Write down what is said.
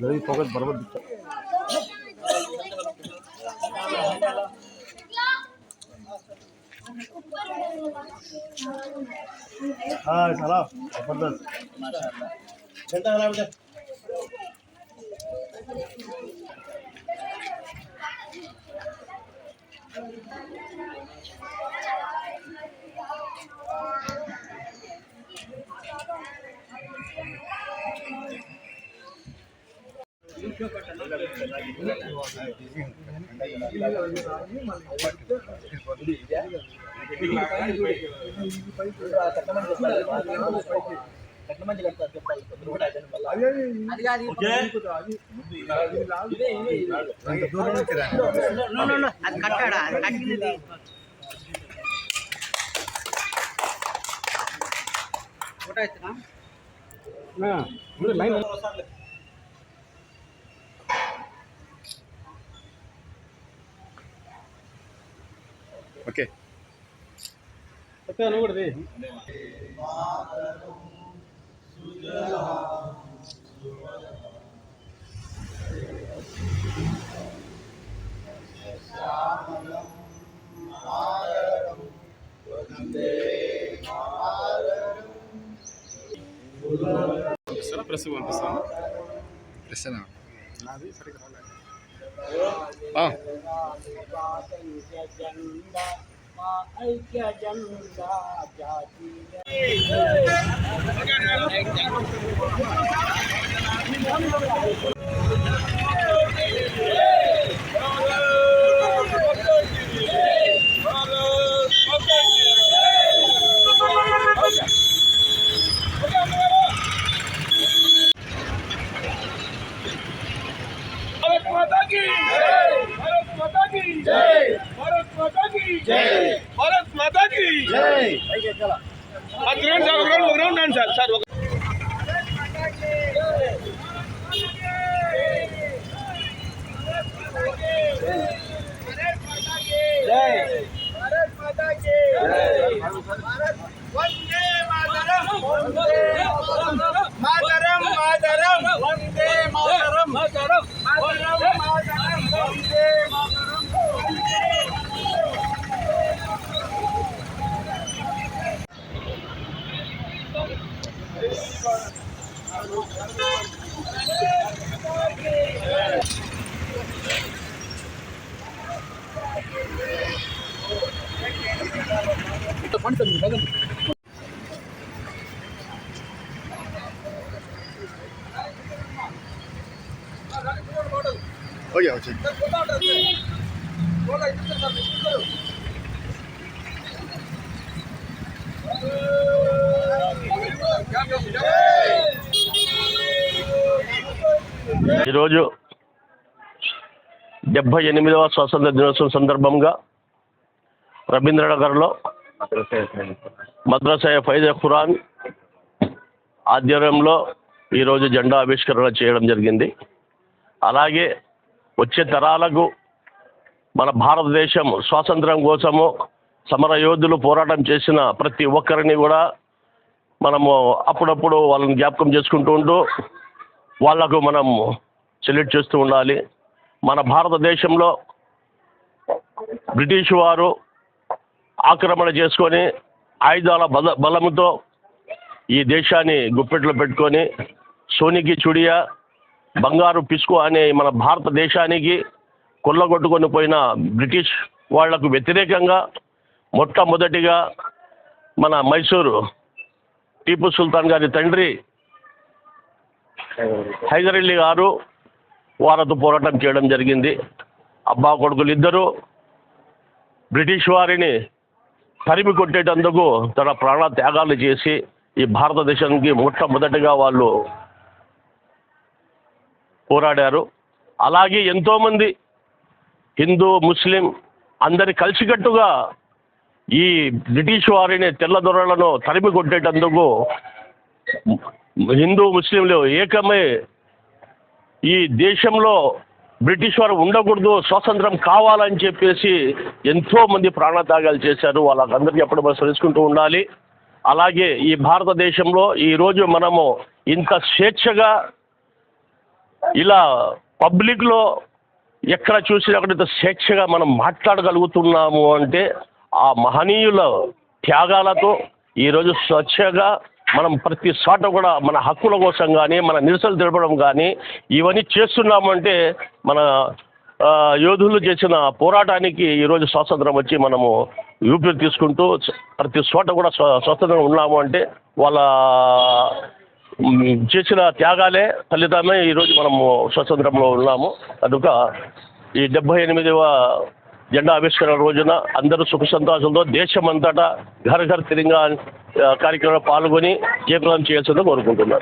गरीब पकड़ बराबर दिखता हाँ चला जबरदस्त घंटा हला అది కట్టాడా అది కట్టినది ఫోటో ఎత్తునా line ఓకే నువ్వు కూడా పంపిస్తారా ప్రెస్ పంపిస్తాను ప్రశ్న నాది సరిగ్గా రాలేదు ఐక్య గ్రౌండ్ సార్ ఒక గ్రౌండ్ ఒక గ్రౌండ్ రండి సార్ సార్ ఒక వందే ఓకే వచ్చి ఈరోజు డెబ్బై ఎనిమిదవ స్వాతంత్ర దినోత్సవం సందర్భంగా రవీంద్రనగర్లో మద్రాసాయ ఫైజ ఖురాన్ ఆధ్వర్యంలో ఈరోజు జెండా ఆవిష్కరణ చేయడం జరిగింది. అలాగే వచ్చే తరాలకు మన భారతదేశం స్వాతంత్రం కోసము సమర యోధులు పోరాటం చేసిన ప్రతి ఒక్కరిని కూడా మనము అప్పుడప్పుడు వాళ్ళని జ్ఞాపకం చేసుకుంటూ ఉంటూ వాళ్ళకు మనం సెల్యూట్ చేస్తూ ఉండాలి. మన భారతదేశంలో బ్రిటిష్ వారు ఆక్రమణ చేసుకొని ఆయుధాల బల బలముతో ఈ దేశాన్ని గుప్పెట్లో పెట్టుకొని సోనికి చుడియా బంగారు పిసుకు అనే మన భారతదేశానికి కొల్లగొట్టుకొని పోయిన బ్రిటిష్ వాళ్ళకు వ్యతిరేకంగా మొట్టమొదటిగా మన మైసూరు టీపు సుల్తాన్ గారి తండ్రి హైదర్ గారు వారితో పోరాటం చేయడం జరిగింది. అబ్బా కొడుకులు ఇద్దరు బ్రిటిష్ వారిని తరిమి కొట్టేటందుకు తన ప్రాణ త్యాగాలు చేసి ఈ భారతదేశానికి మొట్టమొదటిగా వాళ్ళు పోరాడారు. అలాగే ఎంతోమంది హిందూ ముస్లిం అందరి కలిసికట్టుగా ఈ బ్రిటిష్ వారిని తెల్లదొరలను తరిమి కొట్టేటందుకు హిందూ ముస్లింలు ఏకమై ఈ దేశంలో బ్రిటిష్ వారు ఉండకూడదు స్వాతంత్రం కావాలని చెప్పేసి ఎంతో మంది ప్రాణత్యాగాలు చేశారు. వాళ్ళకందరికీ ఎప్పుడు మనం తెలుసుకుంటూ ఉండాలి. అలాగే ఈ భారతదేశంలో ఈరోజు మనము ఇంత స్వేచ్ఛగా ఇలా పబ్లిక్లో ఎక్కడ చూసినా అక్కడ ఇంత స్వేచ్ఛగా మనం మాట్లాడగలుగుతున్నాము అంటే ఆ మహనీయుల త్యాగాలతో ఈరోజు స్వచ్ఛగా మనం ప్రతి చోట కూడా మన హక్కుల కోసం కానీ మన నిరసనలు తెలపడం కానీ ఇవన్నీ చేస్తున్నామంటే మన యోధులు చేసిన పోరాటానికి ఈరోజు స్వాతంత్రం వచ్చి మనము యూపీ తీసుకుంటూ ప్రతి చోట కూడా స్వ స్వతంత్రం ఉన్నాము అంటే వాళ్ళ చేసిన త్యాగాలే ఫలితమే ఈరోజు మనము స్వతంత్రంలో ఉన్నాము. కనుక ఈ డెబ్బై ఎనిమిదవ జెండా ఆవిష్కరణ రోజున అందరూ సుఖ సంతోషంతో దేశమంతటా ఘర్ ఘర్ తిరంగా కార్యక్రమంలో పాల్గొని జయప్రదం చేయాల్సిందో కోరుకుంటున్నారు